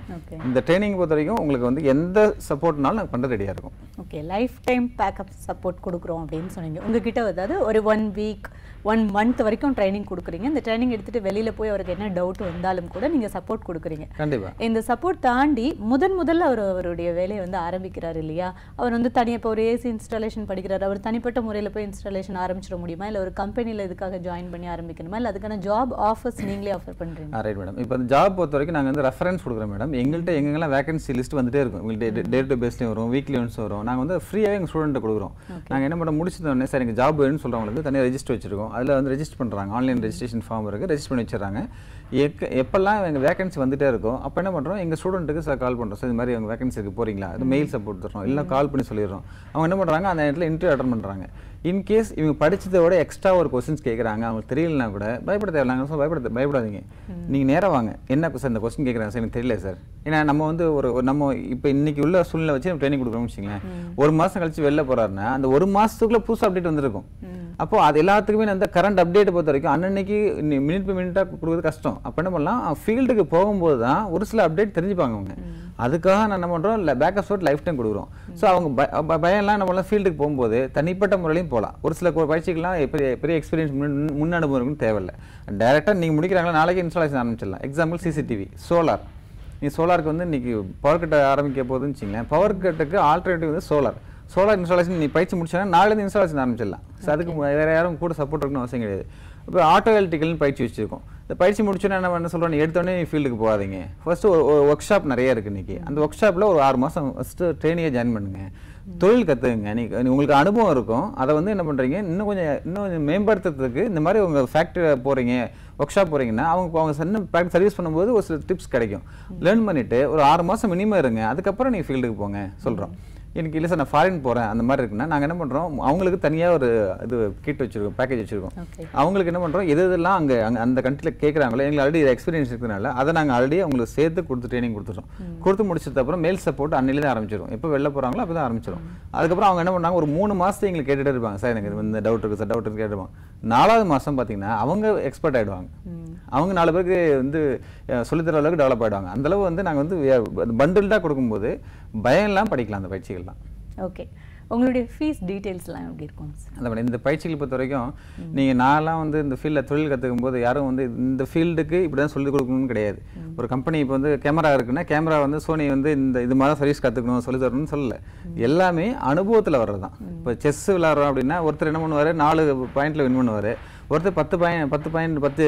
இந்த ட்ரைனிங் பொறுத்த வரைக்கும் உங்களுக்கு வந்து எந்த சப்போர்ட்னாலும் நாங்கள் பண்ணுறது ரெடியாக இருக்கும். Okay life time backup support கொடுக்குறோம் அப்படின்னு சொன்னீங்க. உங்ககிட்ட அதாவது ஒரு ஒன் வீக் ஒன் மந்த் வரைக்கும் ட்ரைனிங் கொடுக்குறீங்க. இந்த ட்ரைனிங் எடுத்துட்டு வெளியில போய் அவருக்கு என்ன டவுட் வந்தாலும் கூட நீங்க சப்போர்ட் கொடுக்குறீங்க. கண்டிப்பாக இந்த சப்போர்ட் தாண்டி முதன் முதல்ல அவர் அவருடைய வேலையை வந்து ஆரம்பிக்கிறார் இல்லையா? அவர் வந்து தனியாக இப்போ ஒரு ஏசி இன்ஸ்டாலேஷன் படிக்கிறார். அவர் தனிப்பட்ட முறையில் போய் இன்ஸ்டாலேஷன் ஆரம்பிச்சிட முடியுமா? இல்லை ஒரு கம்பெனியில் இதுக்காக ஜாயின் பண்ணி ஆரம்பிக்கணுமா? இல்லை அதுக்கான ஜாப் ஆஃபர்ஸ் நீங்களே ஆஃபர் பண்ணுறீங்க ரைட் மேடம் இப்போ இந்த ஜாப் பொறுத்த வரைக்கும் நாங்கள் வந்து ரெஃபரன்ஸ் கொடுக்குறோம் மேடம் எங்கள்கிட்ட எங்கெங்கெல்லாம் வேகன்சி லிஸ்ட் வந்துட்டே இருக்கும். உங்களுக்கு டே டு பேஸ்லேயும் வரும் வீக்லி ஒன்ஸ் வரும். நாங்கள் வந்து ஃப்ரீயாகவே எங்கள் ஸ்டூடெண்ட்டை கொடுக்குறோம். நாங்கள் என்ன பண்ண முடிச்சதோடனே சார் எனக்கு ஜாப் வேணும்னு சொல்கிறவங்களுக்கு தனியாக ரெஜிஸ்டர் வச்சிருக்கோம். அதில் வந்து ரெஜிஸ்டர் பண்ணுறாங்க ஆன்லைன் ரெஜிஸ்ட்ரேஷன் ஃபார்ம் இருக்குது ரெஜிஸ்டர் பண்ணி வச்சிடறாங்க. எக்க எப்பெல்லாம் எங்கள் வேகன்சி வந்துட்டே இருக்கும் அப்போ என்ன பண்ணுறோம் எங்கள் ஸ்டூடெண்ட்டுக்கு சார் கால் பண்ணுறோம் சார் இது மாதிரி எங்கள் வேகன்சி இருக்கு போறீங்களா? அது மெயில் சப்போர்ட் தரோம் இல்லை கால் பண்ணி சொல்லிடுறோம். அவங்க என்ன பண்ணுறாங்க அந்த இடத்துல இன்டர்வியூ அட்டன் பண்ணுறாங்க இன்கேஸ் இவங்க படிச்சதை விட எக்ஸ்ட்ரா ஒரு கொஸ்டின்ஸ் கேட்குறாங்க அவங்களுக்கு தெரியலனா கூட பயப்பட தேவையில்ல சார் பயப்பட பயப்படாதீங்க. நீங்கள் நேரா வாங்க. என்ன சார் இந்த கொஸ்டின் கேட்குறாங்க சார் எனக்கு தெரியல சார் ஏன்னா நம்ம வந்து ஒரு நம்ம இப்போ இன்னைக்கு உள்ள சூழ்நிலை வச்சு நம்ம ட்ரைனிங் கொடுக்குறோம்னு வச்சுங்களேன் ஒரு மாதம் கழிச்சு வெளில போறாருன்னா அந்த ஒரு மாசத்துக்குள்ள புதுசு அப்டேட் வந்திருக்கும். அப்போ அது எல்லாத்துக்குமே அந்த கரண்ட் அப்டேட் பொறுத்த வரைக்கும் அன்னன்னைக்கு மினிட் பை மினிட்டாக கொடுக்குறது கஷ்டம். அப்போ என்ன பண்ணலாம்? ஃபீல்டுக்கு போகும்போது தான் ஒரு சில அப்டேட் தெரிஞ்சுப்பாங்க அவங்க. அதுக்காக நான் என்ன பண்ணுறோம் இல்லை பேக்கப் சோட் லைஃப் டைம் கொடுக்குறோம். ஸோ அவங்க பயம்லாம் நம்ம ஃபீல்டுக்கு போகும்போது தனிப்பட்ட முறையிலையும் போகலாம். ஒரு சில பயிற்சிகள்லாம் பெரிய பெரிய எக்ஸ்பீரியன்ஸ் முன் அனுபவம் இருக்குன்னு தேவையில்லை. டேரெக்டாக நீங்கள் முடிக்கிறாங்களா? நாளைக்கு இன்ஸ்டாலேஷன் ஆரம்பிச்சிடலாம். எக்ஸாம்பிள் சிசிடிவி சோலார் நீ சோலாருக்கு வந்து இன்னைக்கு பவர் கட் ஆரம்பிக்க போகுதுன்னு வச்சுங்களேன் பவர் கட்டுக்கு ஆல்டர்னேட்டிவ் வந்து சோலார் சோலார் இன்ஸ்டாலேஷன் நீ பயிற்சி முடிச்சாங்கன்னா நாளைலேருந்து இன்ஸ்டாலேஷன் ஆரம்பிச்சிடலாம். ஸோ அதுக்கு வேற யாரும் கூட சப்போர்ட் இருக்கணும் அவசியம் கிடையாது. இப்போ ஆட்டோ எலக்ட்ரிக்கல்னு பயிற்சி வச்சிருக்கோம். இந்த பயிற்சி முடிச்சோன்னா என்ன பண்ண சொல்கிறோம் நீ எடுத்தோடனே ஃபீல்டுக்கு போகாதீங்க. ஃபர்ஸ்ட் ஒரு ஒர்க் ஷாப் நிறைய இருக்கு இன்னைக்கு. அந்த ஒர்க் ஷாப்பில் ஒரு ஆறு மாதம் ஃபஸ்ட்டு ட்ரைனிங்கை ஜாயின் பண்ணுங்க. தொழில் கற்றுக்குங்க நீ நீ உங்களுக்கு அனுபவம் இருக்கும். அதை வந்து என்ன பண்ணுறீங்க இன்னும் கொஞ்சம் இன்னும் கொஞ்சம் மேம்படுத்துறதுக்கு இந்த மாதிரி உங்கள் ஃபேக்ட்ரி போகிறீங்க ஒர்க் ஷாப் போறீங்கன்னா அவங்க அவங்க சின்ன ப்ராக்டிஸ் சர்வீஸ் பண்ணும்போது ஒரு சில டிப்ஸ் கிடைக்கும். லேர்ன் பண்ணிட்டு ஒரு ஆறு மாசம் மினிமம் இருங்க. அதுக்கப்புறம் நீங்க ஃபீல்டுக்கு போங்க சொல்றோம். எனக்கு இல்லை சார் நான் ஃபாரின் போறேன். அந்த மாதிரி இருக்குன்னா நாங்க என்ன பண்றோம்? அவங்களுக்கு தனியா ஒரு இது கிட் வச்சிருக்கோம் பேக்கேஜ் வச்சிருக்கோம். அவங்களுக்கு என்ன பண்றோம்? எது எதெல்லாம் அங்க அங்க அந்த கண்ட்ரியில் கேட்குறாங்களோ எங்களுக்கு ஆல்ரெடி எக்ஸ்பீரியன்ஸ் இருக்கிறனால அதை நாங்க ஆல்ரெடி அவங்களுக்கு சேர்த்து கொடுத்து ட்ரைனிங் கொடுத்துட்டோம் கொடுத்து முடிச்சதுக்கு அப்புறம் மேல் சப்போர்ட் அன்னிலே தான் ஆரம்பிச்சிடும் எப்போ வெளில போறாங்களோ அப்போ தான் ஆரம்பிச்சிடும் அதுக்கப்புறம் அவங்க என்ன பண்ணாங்க ஒரு மூணு மாசத்துக்கு எங்களுக்கு கேட்டுட்டே இருப்பாங்க. சார் எனக்கு இந்த டவுட் இருக்கு சார் டவுட் இருக்கு கேட்டுருவாங்க நாலாவது மாசம் பாத்தீங்கன்னா அவங்க எக்ஸ்பர்ட் ஆயிடுவாங்க. அவங்க நாலு பேருக்கு வந்து அஹ், சொல்லித் தர அளவுக்கு டெவலப் ஆயிடுவாங்க. அந்த அளவு வந்து நாங்க வந்து பண்டில்டாக கொடுக்கும்போது பயம் இல்லாம படிக்கலாம் அந்த பயிற்சிகள்லாம். ஓகே உங்களுடைய ஃபீஸ் டீட்டெயில்ஸ்லாம் எப்படி இருக்கும்? அந்த மாதிரி இந்த பயிற்சிகள் பொறுத்த வரைக்கும் நீங்க நான்லாம் வந்து இந்த ஃபீல்டில் தொழில் கத்துக்கும் போது யாரும் வந்து இந்த ஃபீல்டுக்கு இப்படி தான் சொல்லிக் கொடுக்கணும்னு கிடையாது. ஒரு கம்பெனி இப்போ வந்து கேமரா இருக்குன்னா கேமரா வந்து சோனி வந்து இந்த இது மாதிரி சர்வீஸ் கற்றுக்கணும் சொல்லி தரணும்னு சொல்லல. எல்லாமே அனுபவத்தில் வர்றது தான் இப்போ செஸ் விளாட்றோம் அப்படின்னா ஒருத்தர் என்ன பண்ணுவார்? நாலு பாயிண்ட்ல வின் பண்ணுவார். ஒருத்தர் பத்து பாயிண்ட் பத்து பாயிண்ட் பத்து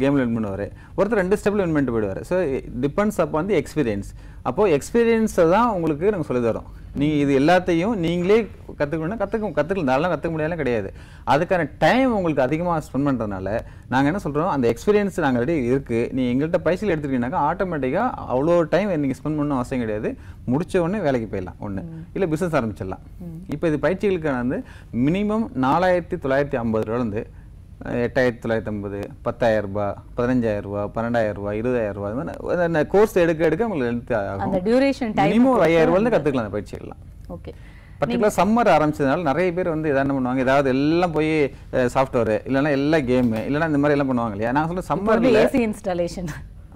கேமில் வின் பண்ணுவார். ஒருத்தர் ரெண்டு ஸ்டெப்பில் வின் பண்ணிட்டு போயிடுவார். ஸோ டிபெண்ட்ஸ் அப்போ வந்து எக்ஸ்பீரியன்ஸ் அப்போது எக்ஸ்பீரியன்ஸை தான் உங்களுக்கு நாங்கள் சொல்லி தரோம். நீங்கள் இது எல்லாத்தையும் நீங்களே கற்றுக்கணும்னா கற்றுக்க கற்றுக்கலாம் அதெல்லாம் கற்றுக்க முடியாதுலாம் கிடையாது. அதுக்கான டைம் உங்களுக்கு அதிகமாக ஸ்பெண்ட் பண்ணுறதுனால நாங்கள் என்ன சொல்கிறோம் அந்த எக்ஸ்பீரியன்ஸ் நாங்கள் ஆல்ரெடி இருக்குது நீ எங்கள்கிட்ட பைசல் எடுத்துக்கிட்டீங்கன்னாக்கா ஆட்டோமேட்டிக்காக அவ்வளோ டைம் நீங்கள் ஸ்பெண்ட் பண்ணணும் அவசியம் கிடையாது. முடிச்ச உடனே வேலைக்கு போயிடலாம் ஒன்று இல்லை பிஸ்னஸ் ஆரம்பிச்சிடலாம். இப்போ இது பயிற்சிகளுக்கான வந்து மினிமம் நாலாயிரத்தி தொள்ளாயிரத்தி ஐம்பது ரூபாலேருந்து எட்டாயிரத்தி தொள்ளாயிரத்தி ஐம்பது பத்தாயிரம் ரூபாய் பதினஞ்சாயிரம் ரூபாய் பன்னெண்டாயிரம் ரூபாய் இருபதாயிரம் ரூபாய் இந்த மாதிரி கோர்ஸ் எடுக்க எடுக்க உங்களுக்கு எழுத்து ஆகும். டியூரேஷன் மினிமம் ஒரு ஐயாயிரம் ரூபாயில கற்றுக்கலாம் அந்த பயிற்சிகள்லாம் ஓகே பர்டிகுலர் சம்மர் ஆரம்பிச்சதுனால நிறைய பேர் வந்து எதாவது என்ன பண்ணுவாங்க? ஏதாவது எல்லாம் போய் சாஃப்ட்வேர் இல்லைன்னா எல்லா கேமு இல்லைன்னா இந்த மாதிரி எல்லாம் பண்ணுவாங்க இல்லையா? நான் சொல்ல வந்து சம்மரில் ஏசி இன்ஸ்டாலேஷன்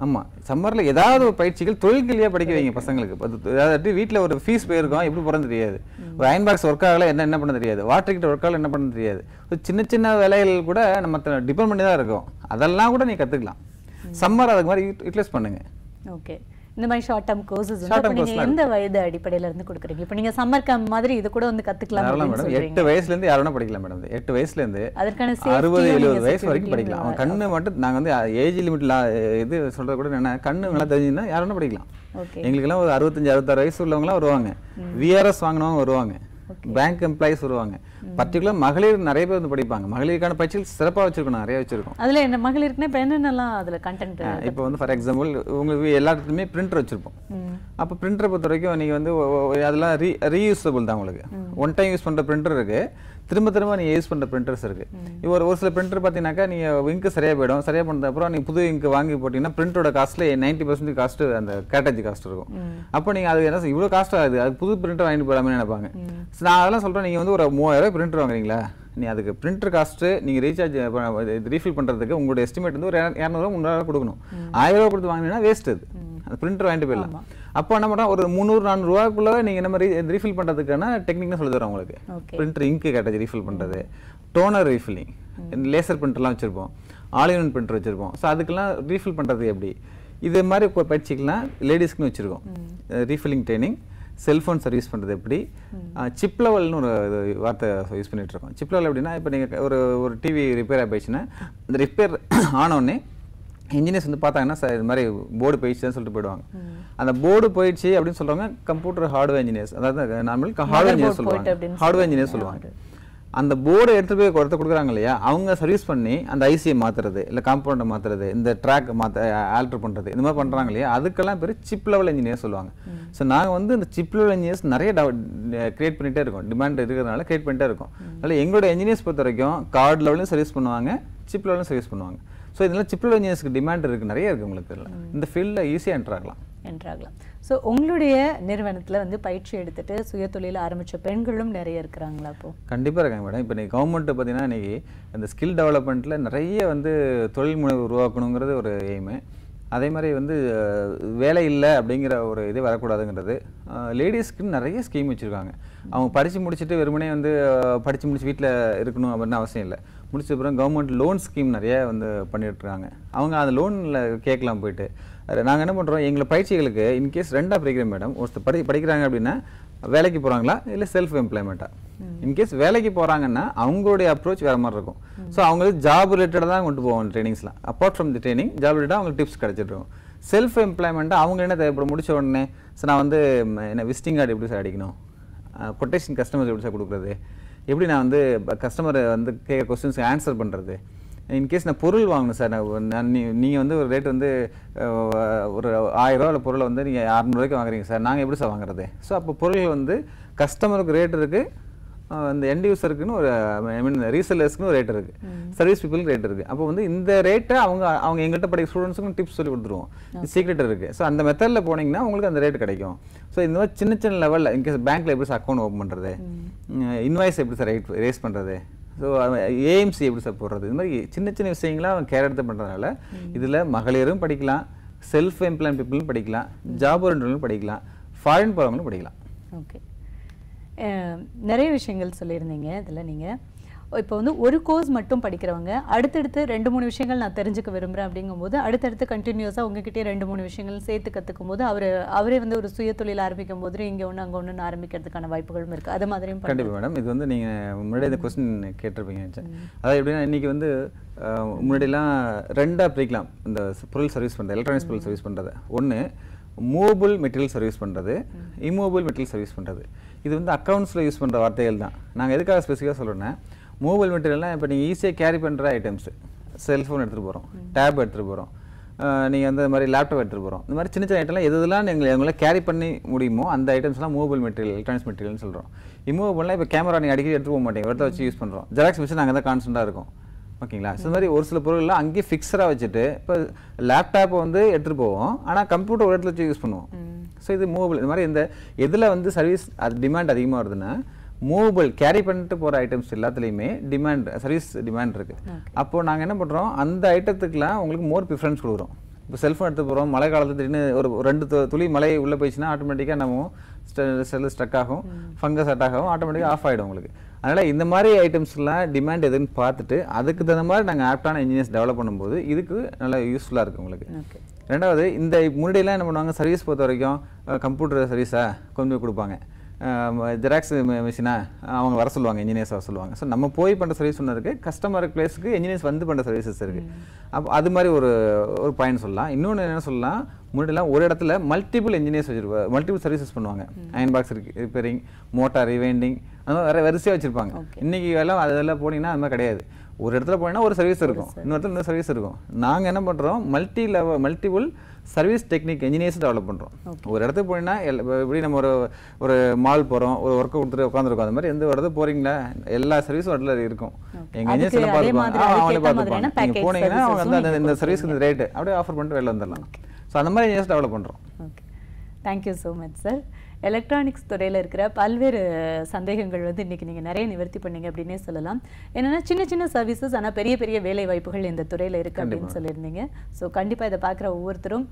ஆமா சம்மர்ல ஏதாவது ஒரு பயிற்சிகள் தொழில்கல்வியா படிக்க வைங்க பசங்களுக்கு. அதாவது வீட்ல ஒரு ஃபீஸ் போயிருக்கோம் எப்படி போறது தெரியாது. ஒரு அயன் பாக்ஸ் ஒர்க் ஆகல என்ன என்ன பண்ண தெரியாது. வாட்டர் கிட்ட ஒர்க் ஆகல என்ன பண்ண தெரியாது. சின்ன சின்ன வேலைகள் கூட நம்ம டிபெண்ட் பண்ணி தான் இருக்கும். அதெல்லாம் கூட நீ கத்துக்கலாம். சம்மர் அதுக்கு மாதிரி யூட்டிலைஸ் பண்ணுங்க. ஓகே இந்த மாதிரி ஷார்ட் டேர்ம் கோர்சஸ் நீங்க எந்த வயது அடிப்படையில இருந்து கொடுக்குறீங்க? இப்போ நீங்க சம்மர் கேம்ப் மாதிரி இது கூட வந்து கத்துக்கலாம் மேடம் எட்டு வயசுல இருந்து யாரும் படிக்கலாம் மேடம் எட்டு வயசுல இருந்து அதற்கான அறுபது எழுபது வயசு வரைக்கும் படிக்கலாம். அவன் கண்ணு மட்டும் நாங்க வந்து ஏஜ் லிமிட்ல இது சொல்றது கூட என்னன்னா கண்ணு நல்லா தெரிஞ்சுன்னா யாரும் படிக்கலாம். ஓகே எங்களுக்கெல்லாம் ஒரு அறுபத்தஞ்சு அறுபத்தாறு வயசு உள்ளவங்களாம் வருவாங்க. விஆர்எஸ் வாங்கினவங்க வருவாங்க. பேங்க் எம்ப்ளாயிஸ் வருவாங்க. பர்டிகுலர் மகளிர் நிறைய பேர் வந்து படிப்பாங்க. மகளிருக்கான பயிற்சிகள் சிறப்பா வச்சிருக்கோம் நிறைய வச்சிருக்கோம். அதுல என்ன மகளிருக்குன்னா இப்போ என்னென்னலாம் அதுல கண்டென்ட் இப்போ வந்து ஃபார் எக்ஸாம்பிள் உங்களுக்கு எல்லாத்துக்குமே பிரிண்டர் வச்சிருப்போம். அப்போ பிரிண்டரை பொறுத்த வரைக்கும் நீங்கள் வந்து அதெல்லாம் ரீ ரீயூசபிள் தான் உங்களுக்கு. ஒன் டைம் யூஸ் பண்ணுற பிரிண்டர் இருக்கு. திரும்ப திரும்ப நீங்கள் யூஸ் பண்ணுற பிரிண்டர்ஸ் இருக்கு. இப்போ ஒரு ஒரு சில பிரிண்டர் பார்த்தீங்கன்னாக்கா நீங்கள் இங்கு சரியாக போயிடும். சரியாக பண்ணது அப்புறம் நீங்கள் புது இங்கு வாங்கி போட்டிங்கன்னா பிரிண்டரோட காஸ்ட்டில் நைன்ட்டி பர்சன்ட் காஸ்ட்டு அந்த கேட்டேஜ் காஸ்ட் இருக்கும். அப்போ நீங்கள் அது என்ன இவ்வளோ காஸ்ட் ஆகுது. அது புது பிரிண்டர் வாங்கிட்டு போகலாமே நினைப்பாங்க. நான் அதெல்லாம் சொல்கிறேன் நீங்கள் வந்து ஒரு மூவாயிரம் பிரிண்டர் வாங்குறீங்களா? நீ அதுக்கு பிரிண்டர் காஸ்ட்டு நீங்கள் ரீசார்ஜ் ரீஃபில் பண்ணுறதுக்கு உங்களோட எஸ்டிமேட் வந்து ஒரு இரநூறுவா முந்நூறுவா கொடுக்கணும். ஆயிரம் ரூபா கொடுத்து வாங்கினீங்கன்னா வேஸ்ட் அது. அந்த பிரிண்டர் வாங்கிட்டு போயிடலாம். அப்போ என்ன பண்ணுறோம் ஒரு முந்நூறு நானூறுவாக்குள்ளே நீங்கள் என்ன மாதிரி ரீஃபில் பண்ணுறதுக்கான டெக்னிக்னு சொல்லி தரோம் உங்களுக்கு. பிரிண்டர் இங்கு கேட்டது ரீஃபில் பண்ணுறது டோனர் ரீஃபில்லிங் லேசர் பிரிண்டர்லாம் வச்சுருப்போம். ஆலியன் பிரிண்டர் வச்சுருப்போம். ஸோ அதுக்கெல்லாம் ரீஃபில் பண்ணுறது எப்படி? இது மாதிரி இப்போ பயிற்சிக்கெல்லாம் லேடிஸ்க்குன்னு வச்சுருக்கோம். ரீஃபில்லிங் ட்ரைனிங் செல்ஃபோன் சர்வீஸ் பண்ணுறது எப்படி? சிப் லெவல்னு ஒரு வார்த்தை யூஸ் பண்ணிட்டு இருக்கோம். சிப் லெவல் எப்படின்னா இப்போ நீங்கள் ஒரு ஒரு டிவி ரிப்பேர் ஆகி போயிடுச்சுன்னா இந்த ரிப்பேர் ஆனோடனே இன்ஜினியர்ஸ் வந்து பார்த்தாங்கன்னா சார் இது மாதிரி போர்டு போயிடுச்சுன்னு சொல்லிட்டு போயிடுவாங்க. அந்த போர்டு போயிடுச்சு அப்படின்னு சொல்றவங்க கம்ப்யூட்டர் ஹார்ட்வேர் இன்ஜினியர்ஸ் அதாவது நார்மல் ஹார்ட்வேர் இன்ஜினியர் சொல்லுவாங்க. ஹார்ட்வேர் இன்ஜினியர் சொல்லுவாங்க. அந்த போர்டை எடுத்து போய் ஒருத்தர் கொடுக்குறாங்க இல்லையா? அவங்க சர்வீஸ் பண்ணி அந்த ஐசியை மாத்துறது இல்லை காம்பவுண்டை மாத்துறது இந்த ட்ராக் மாத்த ஆல்டர் பண்றது இந்த மாதிரி பண்றாங்க இல்லையா? அதுக்கெல்லாம் பேர் சிப் லெவல் இன்ஜினியர் சொல்லுவாங்க. ஸோ நாங்கள் வந்து இந்த சிப் லெவல் இன்ஜினியர்ஸ் நிறைய கிரியேட் பண்ணிட்டே இருக்கோம். டிமாண்ட் இருக்கிறதுனால கிரியேட் பண்ணிட்டே இருக்கோம். அதனால எங்களோட இன்ஜினியர்ஸ் பொறுத்த வரைக்கும் கார்டு லெவலையும் சர்வீஸ் பண்ணுவாங்க சிப் லெவலையும் சர்வீஸ் பண்ணுவாங்க. ஸோ இதெல்லாம் சிப் லெவல் இன்ஜினியர்ஸ்க்கு டிமாண்ட் இருக்கு. நிறைய இருக்கு உங்களுக்கு இதுல. இந்த ஃபீல்டில் ஈஸியாக என்டர் ஆகலாம் என்றாகலாம் ஸோ உங்களுடைய நிறுவனத்துல வந்து பயிற்சி எடுத்துட்டு சுய தொழில் ஆரம்பிச்ச பெண்களும் நிறைய இருக்கிறாங்களா அப்போ? கண்டிப்பாக இருக்காங்க மேடம். இப்போ நீங்கள் கவர்மெண்ட் பார்த்தீங்கன்னா இன்னைக்கு இந்த ஸ்கில் டெவலப்மெண்ட்டில் நிறைய வந்து தொழில் முனைவு உருவாக்கணுங்கிறது ஒரு எய்மு அதே மாதிரி வந்து வேலை இல்லை அப்படிங்கிற ஒரு இது வரக்கூடாதுங்கிறது. லேடிஸ்க்கு நிறைய ஸ்கீம் வச்சுருக்காங்க. அவங்க படித்து முடிச்சுட்டு வெறுமனே வந்து படித்து முடிச்சு வீட்டில் இருக்கணும் அப்படின்னு அவசியம் இல்லை. முடிச்ச அப்புறம் கவர்மெண்ட் லோன் ஸ்கீம் நிறைய வந்து பண்ணிட்டு இருக்காங்க அவங்க அந்த லோனில் கேட்கலாம் போயிட்டு. நாங்கள் என்ன பண்ணுறோம் எங்களை பயிற்சிகளுக்கு இன்கேஸ் ரெண்டாக பிரிக்கிறோம் மேடம் ஒருத்தர் படி படிக்கிறாங்க அப்படின்னா வேலைக்கு போகிறாங்களா இல்லை செல்ஃப் எம்ப்ளாய்மெண்ட்டா இன்கேஸ் வேலைக்கு போகிறாங்கன்னா அவங்களுடைய அப்ரோச் வேறு மாதிரி இருக்கும். ஸோ அவங்களுக்கு ஜாப் ரிலேட்டடாக தான் கொண்டு போவோம் ட்ரைனிங்ஸ்லாம் apart from the training job ரிலேட்டாக அவங்களுக்கு டிப்ஸ் கிடச்சிட்ருக்கும். செல்ஃப் எம்ப்ளாய்மெண்ட்டாக அவங்க என்ன தேவைப்படும்? முடிச்ச உடனே சார் நான் வந்து என்ன விசிட்டிங் கார்டு எப்படி சார் அடிக்கணும்? கொட்டேஷன் கஸ்டமர் எப்படி சார் கொடுக்குறது? எப்படி நான் வந்து கஸ்டமரை வந்து கேட்குற கொஸ்டின்ஸ்க்கு ஆன்சர் பண்ணுறது இன்கேஸ் நான் பொருள் வாங்கணும் சார் நான் நீங்கள் வந்து ஒரு ரேட் வந்து ஒரு ஆயிரம் ரூபா பொருளை வந்து நீங்கள் அறநூறுவாய்க்கு வாங்குறீங்க சார் நாங்கள் எப்படி சார் வாங்குறது? ஸோ அப்போ பொருள் வந்து கஸ்டமருக்கு ரேட் இருக்குது அந்த எண்ட் யூசருக்குன்னு ஒரு ஐ மீன் ரீசெல்லர்ஸ்க்குன்னு ஒரு ரேட் இருக்குது சர்வீஸ் பீப்புளுக்கு ரேட் இருக்குது அப்போ வந்து இந்த ரேட்டை அவங்க அவங்க எங்கள்கிட்ட படிக்கிற ஸ்டூடெண்ட்ஸுக்கும் டிப்ஸ் சொல்லி கொடுத்துருவோம். சீக்ரெட் இருக்குது ஸோ அந்த மெத்தடில் போனீங்கன்னா உங்களுக்கு அந்த ரேட் கிடைக்கும். ஸோ இந்த மாதிரி சின்ன சின்ன லெவலில் இன்கேஸ் பேங்க்கில் எப்படி சார் அக்கௌண்ட் ஓப்பன் பண்ணுறது இன்வாய்ஸ் எப்படி சார் ரைட் ரேஸ் பண்ணுறது ஸோ ஏஎம்சி எப்படி சார் போடுறது? இது மாதிரி சின்ன சின்ன விஷயங்களை அவன் கேர் எடுத்து பண்ணுறதுனால இதில் மகளிரும் படிக்கலாம் செல்ஃப் எம்ப்ளாய்மெண்ட் பீப்புளும் படிக்கலாம் ஜாப் ஓரியன்டும் படிக்கலாம் ஃபாரின் போகிறவங்களும் படிக்கலாம். ஓகே நிறைய விஷயங்கள் சொல்லியிருந்தீங்க இதில் நீங்கள் இப்போ வந்து ஒரு கோர்ஸ் மட்டும் படிக்கிறவங்க அடுத்தடுத்து ரெண்டு மூணு விஷயங்கள் நான் தெரிஞ்சுக்க விரும்புகிறேன் அப்படிங்கும்போது அடுத்தடுத்து கண்டினியூஸாக உங்ககிட்டயே ரெண்டு மூணு விஷயங்கள் சேர்த்து கற்றுக்கும் போது அவர் அவரே வந்து ஒரு சுய தொழில் ஆரம்பிக்கும் போது இங்கே ஒன்று அங்கே ஒன்று ஆரம்பிக்கிறதுக்கான வாய்ப்புகளும் இருக்குது அது மாதிரியும் கண்டிப்பாக மேடம். இது வந்து நீங்கள் முன்னாடி இந்த கொஸ்டின் கேட்டிருப்பீங்க. அதாவது எப்படின்னா இன்றைக்கி வந்து முன்னாடிலாம் ரெண்டாக பிரிக்கலாம். இந்த பொருள் சர்வீஸ் பண்ணுறது எலக்ட்ரானிக்ஸ் பொருள் சர்வீஸ் பண்ணுறது ஒன்று மூவபிள் மெட்டீரியல் சர்வீஸ் பண்ணுறது இம்மூவபிள் மெட்டீரியல் சர்வீஸ் பண்ணுறது இது வந்து அக்கௌண்ட்ஸில் யூஸ் பண்ணுற வார்த்தைகள் தான். நாங்கள் எதுக்காக ஸ்பெசிஃபிக்காக சொல்கிறேன்னா மூவபிள் மெட்டீரியல்னால் இப்போ நீங்கள் ஈஸியாக கேரி பண்ணுற ஐட்டம்ஸு செல்ஃபோன் எடுத்துகிட்டு போகிறோம் டேப் எடுத்துகிட்டு போகிறோம் நீங்கள் அந்த மாதிரி லேப்டாப் எடுத்துகிட்டு போகிறோம் இந்த மாதிரி சின்ன சின்ன ஐட்டம்லாம் எதுலாம் நீங்கள் எங்களை எங்களால் கேரி பண்ணி முடியுமோ அந்த ஐட்டம்ஸ்லாம் மூவபிள் மெட்டீரியல் எலக்ட்ரானிக்ஸ் மெட்டீரியல்னு சொல்கிறோம் இம்மூவபிள்லாம் இப்போ கேமரா நீங்கள் அடிக்கடி எடுத்து போக மாட்டீங்க. இடத்த வச்சு யூஸ் பண்ணுறோம் ஜெராக்ஸ் மிஷின் அங்கே தான் கான்ஸ்டண்ட்டாக இருக்கும். ஓகேங்களா? இந்த மாதிரி ஒரு சில பொருள்லாம் அங்கேயே ஃபிக்ஸடாக வச்சுட்டு இப்போ லேப்டாப்பை வந்து எடுத்துகிட்டு போவோம். ஆனால் கம்ப்யூட்டர் ஒரு இடத்துல வச்சு யூஸ் பண்ணுவோம். ஸோ இது மூவபிள் இந்த மாதிரி இந்த எதில் வந்து சர்வீஸ் அது டிமாண்ட் அதிகமாக வருதுன்னா மூவபிள் கேரி பண்ணிட்டு போகிற ஐட்டம்ஸ் எல்லாத்துலேயுமே டிமாண்ட் சர்வீஸ் டிமாண்ட் இருக்குது அப்போது நாங்கள் என்ன பண்ணுறோம் அந்த ஐட்டத்துக்குலாம் உங்களுக்கு மோர் ப்ரிஃபரன்ஸ் கொடுக்குறோம். இப்போ செல்ஃபோன் எடுத்து போகிறோம் மழை காலத்துல திடீர்னு ஒரு ரெண்டு துளி மழை உள்ளே போயிடுச்சுன்னா ஆட்டோமேட்டிக்காக நம்ம செல் ஸ்ட்ரக் ஆகும். ஃபங்கஸ் அட்டாக் ஆகும். ஆட்டோமேட்டிக்காக ஆஃப் ஆகிடும் உங்களுக்கு. அதனால் இந்த மாதிரி ஐட்டம்ஸ்லாம் டிமாண்ட் எதுன்னு பார்த்துட்டு அதுக்கு தகுந்த மாதிரி நாங்கள் ஆப்டான இன்ஜினியர்ஸ் டெவலப் பண்ணும்போது இதுக்கு நல்லா யூஸ்ஃபுல்லாக இருக்குது உங்களுக்கு. ரெண்டாவது இந்த முன்னாடியெல்லாம் என்ன பண்ணுவாங்க? சர்வீஸ் பொறுத்த வரைக்கும் கம்ப்யூட்டர் சர்வீஸா கொண்டு போய் கொடுப்பாங்க. ஜெராக்ஸ் மிஷினா அவங்க வர சொல்லுவாங்க இன்ஜினியர்ஸ் வர சொல்லுவாங்க. ஸோ நம்ம போய் பண்ணுற சர்வீஸ் ஒன்று இருக்குது கஸ்டமர் பிளேஸுக்கு இன்ஜினியர்ஸ் வந்து பண்ணுற சர்வீசஸ் இருக்குது அப்போ அது மாதிரி ஒரு ஒரு பாயிண்ட் சொல்லலாம். இன்னொன்று என்ன சொல்லலாம் முன்னாடிலாம் ஒரு இடத்துல மல்டிபிள் இன்ஜினியர்ஸ் வச்சிருப்பாங்க மல்டிபிள் சர்வீசஸ் பண்ணுவாங்க. Iron box repairing motor rewinding அந்த மாதிரி வேற வரிசையாக வச்சிருப்பாங்க. இன்னைக்கு எல்லாம் அதெல்லாம் போனீங்கன்னா அது மாதிரி கிடையாது. ஒரு இடத்துல போனீங்கன்னா ஒரு சர்வீஸ் இருக்கும். இன்னொரு இடத்துல இன்னொரு சர்வீஸ் இருக்கும். நாங்கள் என்ன பண்ணுறோம் multi level multiple service technic engineers develop பண்ணுறோம் ஒரு இடத்துக்கு போனீங்கன்னா எப்படி நம்ம ஒரு ஒரு மால் போகிறோம் ஒரு ஒர்க்கை கொடுத்துட்டு உட்காந்துருக்கோம் அந்த மாதிரி எந்த இடத்துக்கு போறீங்களா? எல்லா சர்வீஸும் இடத்துல இருக்கும். எங்கள் அதே பார்த்துப்பாங்க? அவங்களே பார்த்துப்பாங்க. நீங்கள் போனீங்கன்னா அவங்க வந்து அந்த இந்த சர்வீஸ் இந்த ரேட்டு அப்படியே ஆஃபர் பண்ணிட்டு வெளில வந்துடலாம். ஸோ அந்த மாதிரி இன்ஜினியர்ஸ் டெவலப் பண்ணுறோம் thank you so much sir electronics துறையில் இருக்கிற பல்வேறு சந்தேகங்கள் வந்து இன்றைக்கி நீங்கள் நிறைய நிவர்த்தி பண்ணீங்க அப்படின்னே சொல்லலாம். என்னென்னா சின்ன சின்ன சர்வீசஸ் ஆனால் பெரிய பெரிய வேலை வாய்ப்புகள் இந்த துறையில் இருக்குது அப்படின்னு சொல்லியிருந்தீங்க. ஸோ கண்டிப்பாக இதை பார்க்குற ஒவ்வொருத்தரும்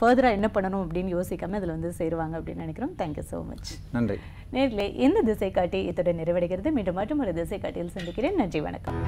ஃபர்தராக என்ன பண்ணணும் அப்படின்னு யோசிக்காமல் இதில் வந்து சேருவாங்க அப்படின்னு நினைக்கிறோம். தேங்க்யூ ஸோ மச் நன்றி. நேரில் இந்த திசை காட்டி இத்துடன் நிறைவடைகிறது. மீண்டும் மற்றும் ஒரு திசை காட்டியில் சந்திக்கிறேன். நன்றி வணக்கம்.